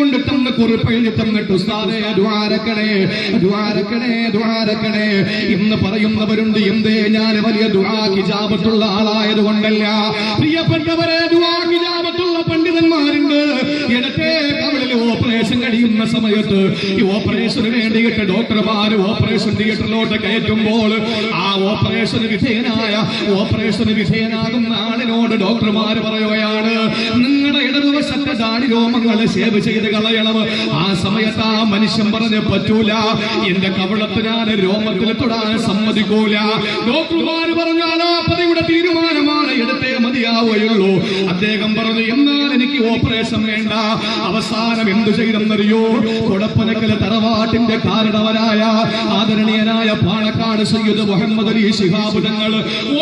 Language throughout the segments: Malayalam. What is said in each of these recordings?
കൊണ്ട് തന്ന് കുറിപ്പെഴുതി തന്നിട്ട് ഉസ്താദേ ദ്വാരക്കണേ ദ്വാരക്കണേ ദ്വാരക്കണേ. എന്ന് പറയുന്നവരുണ്ട് എന്തേ ഞാൻ വലിയ ദുആ ജാപത്തുള്ള ആളായത് കൊണ്ടല്ല പ്രിയപ്പെട്ടവരെ ദുആ ജാപത്തുള്ള പണ്ഡിതന്മാരുണ്ട്. ഇടത്തെ കവളിൽ ഓപ്പറേഷൻ കഴിയുന്ന സമയത്ത് ഈ ഓപ്പറേഷന് വേണ്ടിയിട്ട് ഡോക്ടർമാർ ഓപ്പറേഷൻ തിയേറ്ററിലോട്ട് കയറ്റുമ്പോൾ ആ ഓപ്പറേഷന് വിധേയനായ ഓപ്പറേഷന് വിധേയനാകുന്ന ആളിനോട് ഡോക്ടർമാർ പറയുകയാണ് നിങ്ങളുടെ ഇടതുവശത്തെ ദാടി രോമങ്ങളെ സേവ് ചെയ്ത് കളയണം. ആ സമയത്ത് ആ മനുഷ്യൻ പറഞ്ഞ് പറ്റൂല എന്റെ കവളത്ത് ഞാൻ രോമത്തിൽ തൊടാൻ സമ്മതിക്കൂല. ഡോക്ടർമാർ ആ പതിയുടെ തീരുമാനമാണ് ഇടത്തെ മതിയാവുകയുള്ളൂ. അദ്ദേഹം പറഞ്ഞു എന്നാൽ എനിക്ക് ഓപ്പറേഷൻ വേണ്ട. അവസാനം എന്തു ചെയ്തെന്നറിയോ? കൊടപ്പനക്കല തറവാട്ടിന്റെ കാരണവരായ ആദരണീയനായ പാണക്കാട് സയ്യിദ് മുഹമ്മദ് അലി ശിഹാബ് തങ്ങൾ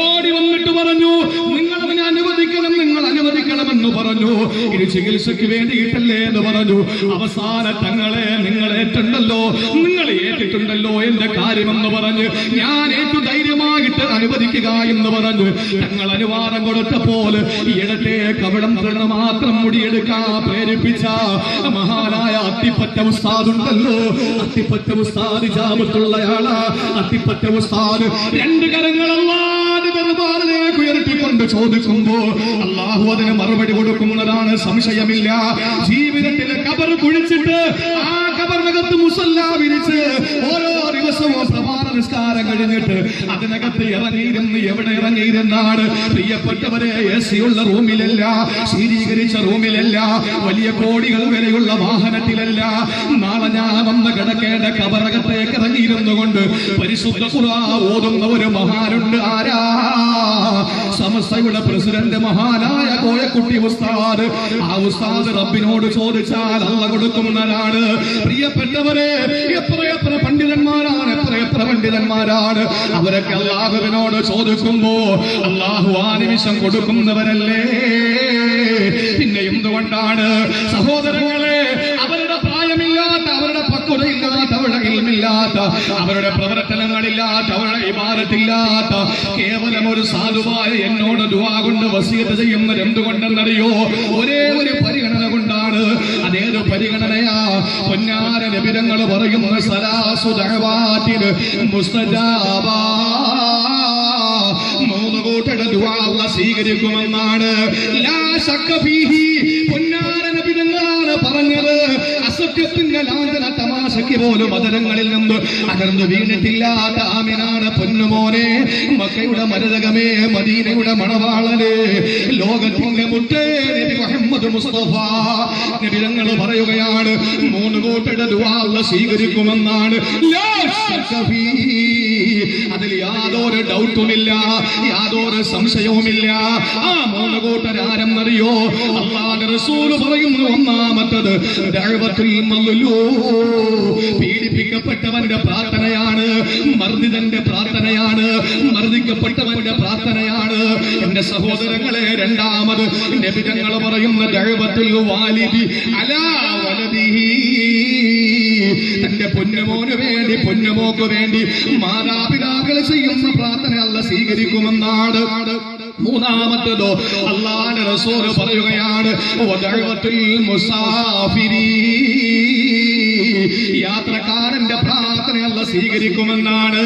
ഓടി വന്നിട്ട് പറഞ്ഞു നിങ്ങൾ അവനെ അനുവദിക്കണം നിങ്ങൾ അനുവദിക്കണമെന്ന് പറഞ്ഞു. ഇനി ചികിത്സയ്ക്ക് വേണ്ടിയിട്ടല്ലേ എന്ന് പറഞ്ഞു. അവസാന തങ്ങളെ നിങ്ങൾ ഏറ്റുണ്ടല്ലോ നിങ്ങൾ ഏറ്റിട്ടുണ്ടല്ലോ എന്റെ കാര്യമെന്ന് പറഞ്ഞ് ഞാൻ ഏറ്റു ധൈര്യമായിട്ട് അനുവദിക്കുക എന്ന് പറഞ്ഞു. ഞങ്ങൾ അനുവാദം കൊടുത്ത പോലെ ഇടത്തെ കവിടം തന്നെ മാത്രം മുടിയെടുക്കാൻ പ്രേരിപ്പിച്ച മഹാനായ അത്തിപ്പറ്റ ഉസ്താദുണ്ടല്ലോ അത്തിപ്പറ്റ ഉസ്താദ് ജാപത്തുള്ളയാളാ അത്തിപ്പറ്റ ഉസ്താദ് രണ്ട് കരങ്ങളല്ലാതെ ഉയർത്തിക്കൊണ്ട് ചോദിക്കുമ്പോ അള്ളാഹു അതിന് മറുപടി കൊടുക്കുന്നതാണ് സംശയമില്ല. ജീവിതത്തിലെ കബർ കുഴിച്ചിട്ട് കബറിനകത്ത് മുസല്ല വിരിച്ച് ഓരോ ദിവസവും പ്രഭാത നിസ്കാരം കഴിഞ്ഞിട്ട് അതിനകത്ത് ഇറങ്ങിയിരുന്ന് എവിടെ ഇറങ്ങിയിരുന്നാണ്? പ്രിയപ്പെട്ടവരെ എ ഉള്ള റൂമിലല്ല ശീതീകരിച്ച റൂമിലല്ല വലിയ കോടികൾ വരെയുള്ള വാഹനത്തിലല്ല. നാളെ ഞാൻ വന്ന് കിടക്കേണ്ട ഇറങ്ങിയിരുന്നു പരിശുദ്ധ ഖുർആൻ ഓതുന്ന ഒരു മഹാനുണ്ട് ആരാ? സമസ്തയുടെ പ്രസിഡന്റ് മഹാനായ കോയക്കുട്ടി ഉസ്താദ്. ആ ഉസ്താദ് റബ്ബിനോട് ചോദിച്ചാൽ അല്ല കൊടുക്കുന്നതാണ് പ്രിയപ്പെട്ടവരെ എത്ര എത്ര പണ്ഡിതന്മാരാണ് എത്ര എത്ര പണ്ഡിതന്മാരാണ്? അവരൊക്കെ അള്ളാഹുവിനോട് ചോദിക്കുമ്പോ അള്ളാഹു ആ നിമിഷം കൊടുക്കുന്നവരല്ലേ? പിന്നെ എന്തുകൊണ്ടാണ്? സഹോദരങ്ങളെ അവരുടെ പ്രായമില്ലാത്ത അവരുടെ പക്വതയില്ലാത്ത അവരുടെ ഇൽമില്ലാത്ത അവരുടെ പ്രവർത്തനങ്ങളില്ലാത്ത അവരുടെ ഇമാരത്തില്ലാത്ത കേവലം ഒരു സാധുവായ എന്നോട് ദുവാ കൊണ്ട് വസീത് ചെയ്യുന്നത് എന്തുകൊണ്ടെന്നറിയോ? ഒരേ ഒരു പരിഗണന കൊണ്ടാണ്. അതേത് പരിഗണനയാ? പൊന്നാര നിബിരങ്ങൾ പറയുന്ന സലാസു മൂന്ന് കൂട്ടരുടെ ദുവാ സ്വീകരിക്കുമെന്നാണ്. പൊന്നാര അസത്യത്തിന്റെ ലാഞ്ചന തമാശയ്ക്ക് പോലും മതരങ്ങളിൽ നിന്ന് അകർന്നു വീണിട്ടില്ലാത്ത ആമിനാണ് പൊന്നുമോനെ മക്കയുടെ മരതകമേ മദീനയുടെ മണവാളനെ ലോകത്തിന്റെ മുട്ടേ നബി മുഹമ്മദ് മുസ്തഫ നബിതങ്ങൾ പറയുകയാണ് മൂന്ന് കോട്ടയുടെ അല്ലാഹ് സ്വീകരിക്കുമെന്നാണ്. അതിൽ യാതൊരു ഡൗട്ടുമില്ല യാതൊരു സംശയവുമില്ല. ആ മൂന്ന് അറിയോ അള്ളാന്റെ റസൂൽ പറയുന്നു ഒന്നാമത്തത് ദഅവത്തുൽ മദ്ലൂം. പീഡിപ്പിക്കപ്പെട്ടവന്റെ പ്രാർത്ഥനയാണ് മർദ്ദിതന്റെ പ്രാർത്ഥനയാണ് മർദ്ദിക്കപ്പെട്ടവന്റെ പ്രാർത്ഥനയാണ്. എന്റെ സഹോദരങ്ങളെ രണ്ടാമത് നബിതങ്ങൾ പറയുന്ന ദഅവത്തുൽ വാലിബി അലാ തന്റെ പൊന്നമോന് വേണ്ടി പൊന്നമോക്ക് വേണ്ടി മാതാപിതാക്കൾ ചെയ്യുന്ന പ്രാർത്ഥന അല്ല സ്വീകരിക്കുമെന്നാണ്. മൂന്നാമത്തതോ അള്ളാന്റെ റസൂൽ പറയുകയാണ് യാത്രക്കാരന്റെ പ്രാർത്ഥന അല്ല സ്വീകരിക്കുമെന്നാണ്.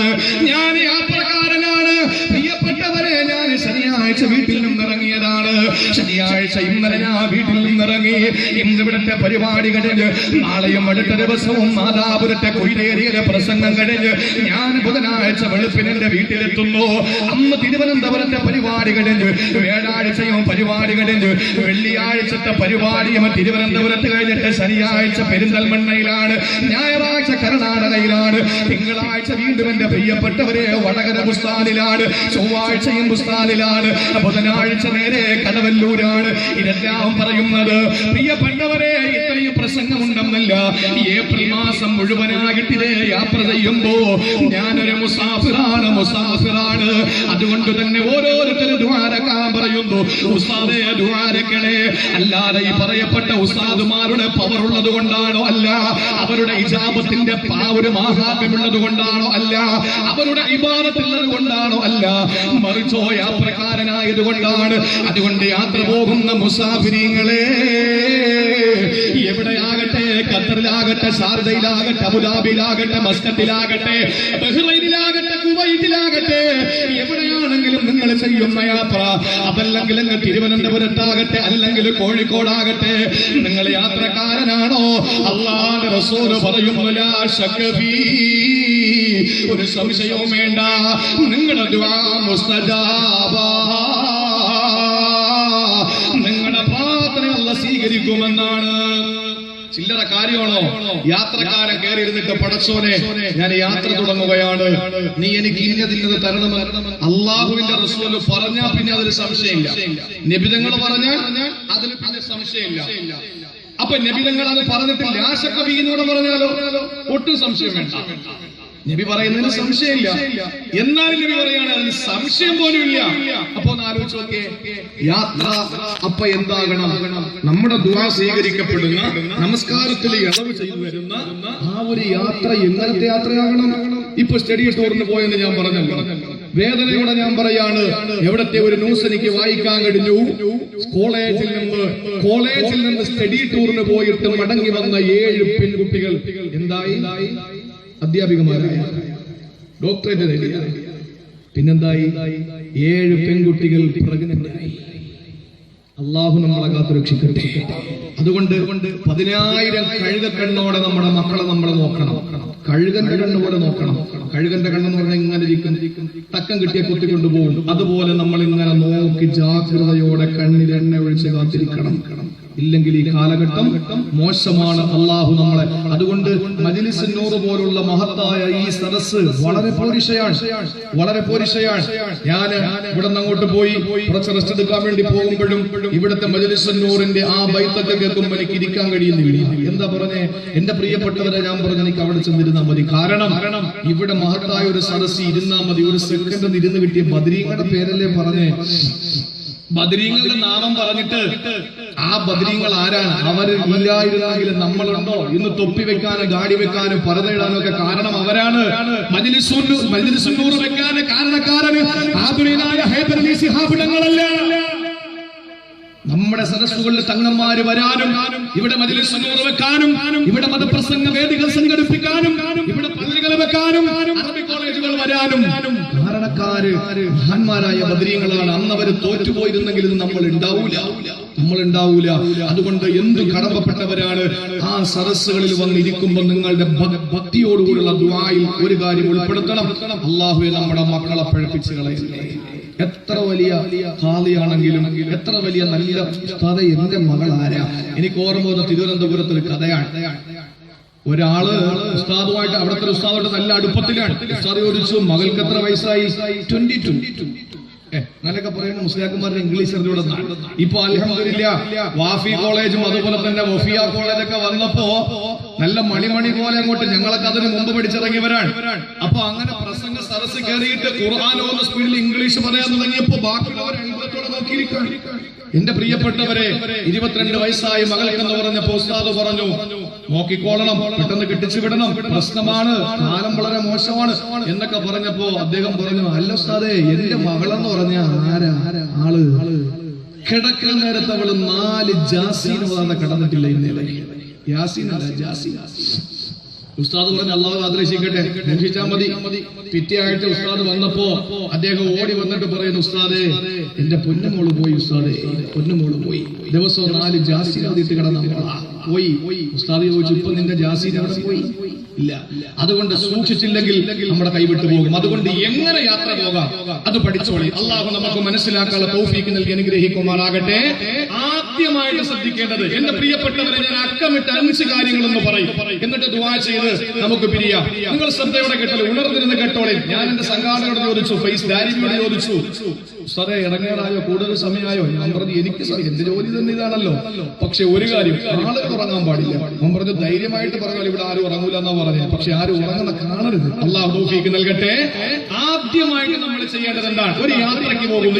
ഞാൻ യാത്രക്കാരനാണ്. പ്രിയപ്പെട്ടവരെ ഞാൻ ശനിയാഴ്ച വീട്ടിൽ നിന്നിറങ്ങിയതാണ്. ശനിയാഴ്ച ഇന്നലെ ഞാൻ വീട്ടിൽ നിന്നിറങ്ങി. ഇന്ന് ഇവിടുത്തെ പരിപാടി കഴിഞ്ഞ് നാളെയും അടുത്ത ദിവസവും മാതാപുരത്തെ കൊയിലേരിയിലെ പ്രസംഗം കഴിഞ്ഞ് ഞാൻ ബുധനാഴ്ച വെളുപ്പിന് വീട്ടിലെത്തുന്നു. അന്ന് തിരുവനന്തപുരത്തെ പരിപാടി കഴിഞ്ഞ് വ്യാഴാഴ്ചയും പരിപാടി കഴിഞ്ഞ് വെള്ളിയാഴ്ചത്തെ പരിപാടിയും തിരുവനന്തപുരത്ത് കഴിഞ്ഞിട്ട് ശനിയാഴ്ച പെരിന്തൽമണ്ണയിലാണ്. ഞായറാഴ്ച കർണാടകയിലാണ് തിങ്കളാഴ്ച വീണ്ടും എന്റെ പ്രിയപ്പെട്ടവരെ വടകര പുസ്താനിലാണ് ചൊവ്വാഴ്ചയും ബുസ്താനിലാണ് ബുധനാഴ്ച നേരെ കടവല്ലൂരാണ്. ഇതെല്ലാം പറയുന്നത്. പ്രിയപ്പെട്ടവരെ ഇത്രയും പ്രസംഗമുണ്ടെന്നല്ല. ഏപ്രിൽ മാസം മുഴുവനായിട്ട് ഇതേ യാത്ര ചെയ്യുമ്പോ ഞാനൊരു മുസാഫിറാണ് മുസാഫിറാണ്. അതുകൊണ്ട് തന്നെ ഓരോരുത്തരും ദ്വാരക്കാൻ പറയുന്നു ഉസ്താദേ ദ്വാരക്കളെ അല്ലാതെ ഈ പറയപ്പെട്ട ഉസ്താദുമാരുടെ പവർ ഉള്ളത് കൊണ്ടാണോ അല്ല? അവരുടെ ഇജാബത്തിന്റെ ഒരു മാഹാത്മ്യമുള്ളത് കൊണ്ടാണോ അല്ല? അവരുടെ ഇബാദത്തുള്ളത് കൊണ്ടാണോ അല്ല? മറിച്ചോ യാത്രക്കാരനായത് കൊണ്ടാണ്. അതുകൊണ്ട് യാത്ര പോകുന്ന മുസാഫിരിങ്ങളെ എവിടെയാകട്ടെ ഖത്തറിലാകട്ടെ ഷാർജയിലാകട്ടെ അബുദാബിയിലാകട്ടെ മസ്കത്തിലാകട്ടെ ബഹ്റൈനിലാകട്ടെ കുവൈറ്റിലാകട്ടെ എവിടെയാണെങ്കിലും നിങ്ങൾ ചെയ്യും യാത്ര അതല്ലെങ്കിൽ നിങ്ങൾ തിരുവനന്തപുരത്താകട്ടെ അല്ലെങ്കിൽ കോഴിക്കോടാകട്ടെ. നിങ്ങൾ യാത്രക്കാരനാണോ? അള്ളാന്റെ റസൂൽ പറയുന്നു. ഒരു സംശയവും വേണ്ട. നിങ്ങളുടെ നിങ്ങളുടെ പ്രാർത്ഥന സ്വീകരിക്കുമെന്നാണ് ചില്ലറ കാര്യമാണോ? യാത്രക്കാരൻ കയറിയിരുന്നിട്ട് പടച്ചോനെ ഞാൻ യാത്ര തുടങ്ങുകയാണ്. നീ എനിക്ക് ഇന്നതിന്നത് തരണം അള്ളാഹുവിന്റെ റസൂൽ പറഞ്ഞാൽ പിന്നെ അതിൽ സംശയമില്ല. നിബിതങ്ങൾ പറഞ്ഞാൽ അതിൽ പിന്നെ സംശയമില്ല. അപ്പൊ നബിതങ്ങൾ അത് പറഞ്ഞിട്ടില്ല. ആശക്കവീനോട് പറഞ്ഞാലോ? ഒട്ടും സംശയം വേണ്ട. നബി പറയുന്നതിന് സംശയമില്ല. എന്നാലും നബി പറയാണ് അതിന് സംശയം പോലും ഇല്ല. അപ്പൊ ആലോചിച്ച് നോക്കിയേ. യാത്ര അപ്പ എന്താകണം? നമ്മുടെ ദുആ സ്വീകരിക്കപ്പെടുന്ന നമസ്കാരത്തിൽ ഇളവ് ചെയ്തു വരുന്ന ആ ഒരു യാത്ര എങ്ങനത്തെ യാത്രയാകണം. ഇപ്പൊ സ്റ്റഡി ടൂറിന് പോയെന്ന് ഞാൻ പറഞ്ഞല്ലോ. വേദനയോടെ ഞാൻ പറയാണ് എവിടത്തെ ഒരു ന്യൂസ് എനിക്ക് വായിക്കാൻ കഴിഞ്ഞു? കോളേജിൽ നിന്ന് കോളേജിൽ നിന്ന് സ്റ്റഡി ടൂറിന് പോയിട്ട് മടങ്ങി വന്ന ഏഴ് പെൺകുട്ടികൾ. എന്തായി? അധ്യാപികമാരായ ഡോക്ടറേറ്റ് നേടിയ പിന്നെന്തായി? ഏഴ് പെൺകുട്ടികൾ അള്ളാഹു നമ്മളെ കാത്തു രക്ഷിക്കട്ടെ. അതുകൊണ്ട് പതിനായിരം കഴുക കണ്ണോടെ നമ്മുടെ മക്കളെ നമ്മൾ നോക്കണം. കഴുകന്റെ കണ്ണുപോലെ നോക്കണം. കഴുകന്റെ കണ്ണെന്ന് പറഞ്ഞാൽ ഇങ്ങനെ ഇരിക്കും. തക്കം കിട്ടിയ കുത്തിക്കൊണ്ടുപോകും. അതുപോലെ നമ്മൾ ഇങ്ങനെ നോക്കി ജാഗ്രതയോടെ കണ്ണിൽ എണ്ണ ഒഴിച്ച് കാത്തിരിക്കണം. ഇല്ലെങ്കിൽ ഈ കാലഘട്ടം മോശമാണ് അള്ളാഹു നമ്മളെ. അതുകൊണ്ട് മജിലിസിനോട് പോലുള്ള മഹത്തായ ഈ സദസ് വളരെ പോരിഷയാണ് വളരെ പോരിഷയാണ് ഞാൻ ഇവിടെ അങ്ങോട്ട് പോയി കുറച്ച് റെസ്റ്റ് എടുക്കാൻ വേണ്ടി പോകുമ്പോഴും ഇവിടുത്തെ മജിലിസന്നൂറിന്റെ ആ ബൈത്തൊക്കെ കേൾക്കുമ്പോൾ എനിക്ക് ഇരിക്കാൻ കഴിയുന്നില്ല. എന്താ പറഞ്ഞേ? എന്റെ പ്രിയപ്പെട്ടവരെ ഞാൻ പറഞ്ഞു എനിക്ക് അവിടെ ചെന്നിരുന്നാൽ മതി. കാരണം ഇവിടെ മഹത്തായ ഒരു സദസ് ഇരുന്നാൽ മതി. ഒരു സെക്കൻഡ് ഇരുന്ന് കിട്ടിയ ബദരീങ്ങളുടെ പേരല്ലേ പറഞ്ഞേ? ബദരീങ്ങളുടെ നാമം പറഞ്ഞിട്ട് ആ ബദരീങ്ങൾ ആരാണ്? അവർ ഇല്ലായിരുന്നെങ്കിൽ നമ്മളുണ്ടോ? ഇന്ന് തൊപ്പി വെക്കാനും ഗാഡി വെക്കാനും പറഞ്ഞിടാനും ഒക്കെ കാരണം അവരാണ്. നമ്മുടെ സദസ്സുകളിൽ തങ്ങന്മാര് വരാനും ഇവിടെ മജിലിസുന്നൂറ് വെക്കാനും ഇവിടെ മതപ്രസംഗ വേദികൾ സംഘടിപ്പിക്കാനും ഇവിടെ പള്ളികൾ വെക്കാനും അറബി കോളേജുകൾ വരാനും. കാരണക്കാര് മഹാന്മാരായ ബദരീങ്ങളാണ് അന്ന് അവർ തോറ്റുപോയിരുന്നെങ്കിൽ നമ്മൾ ഉണ്ടാവൂല. നമ്മൾ ഉണ്ടാവൂല അതുകൊണ്ട് എന്ത് കടമപ്പെട്ടവരാണ്? ആ സദസ്സുകളിൽ വന്നിരിക്കുമ്പോൾ നിങ്ങളുടെ ഭക്തിയോടുകൂടിയുള്ള ദ്വായിൽ ഒരു കാര്യം ഉൾപ്പെടുത്തണം. അള്ളാഹുവെ നമ്മുടെ മക്കളെ പഴപ്പിച്ച് കളയുന്നത് എത്ര വലിയ ഹാദിയാണെങ്കിലും എത്ര വലിയ നല്ല കഥ എന്റെ മകൾ എനിക്ക് ഓർമ്മ വന്ന തിരുവനന്തപുരത്ത് ഒരു കഥയാണ്. ഒരാൾ ഉസ്താദുമായിട്ട് അവിടുത്തെ ഉസ്താദുമായിട്ട് നല്ല അടുപ്പത്തിലാണ്. ഉസ്താദ് ചോദിച്ചു മകൾക്ക് എത്ര വയസ്സായി? ട്വന്റി ടു അങ്ങനെയൊക്കെ പറയുന്ന മുസ്ലിയാക്കന്മാരുടെ ഇംഗ്ലീഷ് അറിഞ്ഞൂടെ ഇപ്പൊ അലഹമില്ല വാഫി കോളേജും അതുപോലെ തന്നെ വഫിയ കോളേജൊക്കെ വന്നപ്പോ നല്ല മണിമണി പോലെ അങ്ങോട്ട് ഞങ്ങളൊക്കെ അതിന് മുമ്പ് പഠിച്ചിറങ്ങിയവരാണ് അപ്പൊ അങ്ങനെ പ്രസംഗ സരസ് കയറിയിട്ട് ഖുർആാനോ സ്പീഡിൽ ഇംഗ്ലീഷ് പറയാൻ തുടങ്ങിയപ്പോ ബാക്കിയുള്ളവർ എന്റെ പ്രിയപ്പെട്ടവരെ ഇരുപത്തിരണ്ട് വയസ്സായി മകൾക്കെന്ന് പറഞ്ഞപ്പോ ഉസ്താദ് പറഞ്ഞു നോക്കിക്കോളണം പെട്ടെന്ന് കെട്ടിച്ചു വിടണം പ്രശ്നമാണ് കാലം വളരെ മോശമാണ് എന്നൊക്കെ പറഞ്ഞപ്പോ അദ്ദേഹം പറഞ്ഞു അല്ല ഉസ്താദേ എന്റെ മകളെന്ന് പറഞ്ഞ ആരാ? ആൾ? കിടക്കുന്ന നേരത്ത് അവൾ നാല് ജാസീൻ പറഞ്ഞ കിടന്നിട്ടില്ല ഇന്നലെ. ജാസീൻ. ഉസ്താദ് പറഞ്ഞ അള്ളാഹു ആദർശിക്കട്ടെ മോഹിച്ചാൽ മതി. പിറ്റേ ആഴ്ച ഉസ്താദ് വന്നപ്പോ അദ്ദേഹം ഓടി വന്നിട്ട് പറയുന്നു ഉസ്താദേ എന്റെ പൊന്നുമോൾ പോയി ഉസ്താദേ പൊന്നുമോൾ പോയി. ദിവസം നാല് ജാസി ഓതിയിട്ട് കിടന്ന പോയി. ഉസ്താദ് ചോദിച്ചു ഇപ്പൊ നിന്റെ ജാസി പോയി? ഇല്ല. അതുകൊണ്ട് സൂക്ഷിച്ചില്ലെങ്കിൽ നമ്മുടെ കൈവിട്ടു പോകും. അതുകൊണ്ട് എങ്ങനെ യാത്ര പോകാം? അത് പഠിച്ചോളി. അള്ളാഹു നമുക്ക് മനസ്സിലാക്കാനുള്ള തൗഫീക്ക് നൽകി അനുഗ്രഹിക്കുമാറാകട്ടെ. ആദ്യമായിട്ട് ശ്രദ്ധിക്കേണ്ടത് എന്റെ പ്രിയപ്പെട്ടവരെ ഞാൻ അക്കമിട്ട് അഞ്ച് കാര്യങ്ങളെന്ന് പറയും. എന്നിട്ട് ദുവാ ചെയ്ത് നമുക്ക് പിരിയാം. നിങ്ങൾ ശ്രദ്ധയോടെ കേട്ടോ ഉണർന്നിരുന്ന് കേട്ടോളെ. ഞാൻ എന്റെ സംഘാടകരോട് ചോദിച്ചു ഫേസ് ഡാരിയോട് ചോദിച്ചു സാറേ ഇറങ്ങാറായോ കൂടുതൽ സമയമായോ? ഞാൻ പറഞ്ഞു എനിക്ക് സ- എന്റെ ജോലി തന്നെ ഇതാണല്ലോ. പക്ഷെ ഒരു കാര്യം ആളുകൾ ഉറങ്ങാൻ പാടില്ല. ഞാൻ പറഞ്ഞു ധൈര്യമായിട്ട് പറഞ്ഞാൽ ഇവിടെ ആരും ഉറങ്ങൂല എന്നാ പറഞ്ഞത്. പക്ഷെ ആരും ഉറങ്ങുന്ന കാണരുത്. അള്ളാഹു നൽകട്ടെ. ആദ്യമായിട്ട് നമ്മൾ ചെയ്യേണ്ടത് എന്താണ്? ഒരു യാത്രയ്ക്ക് പോകുന്നു.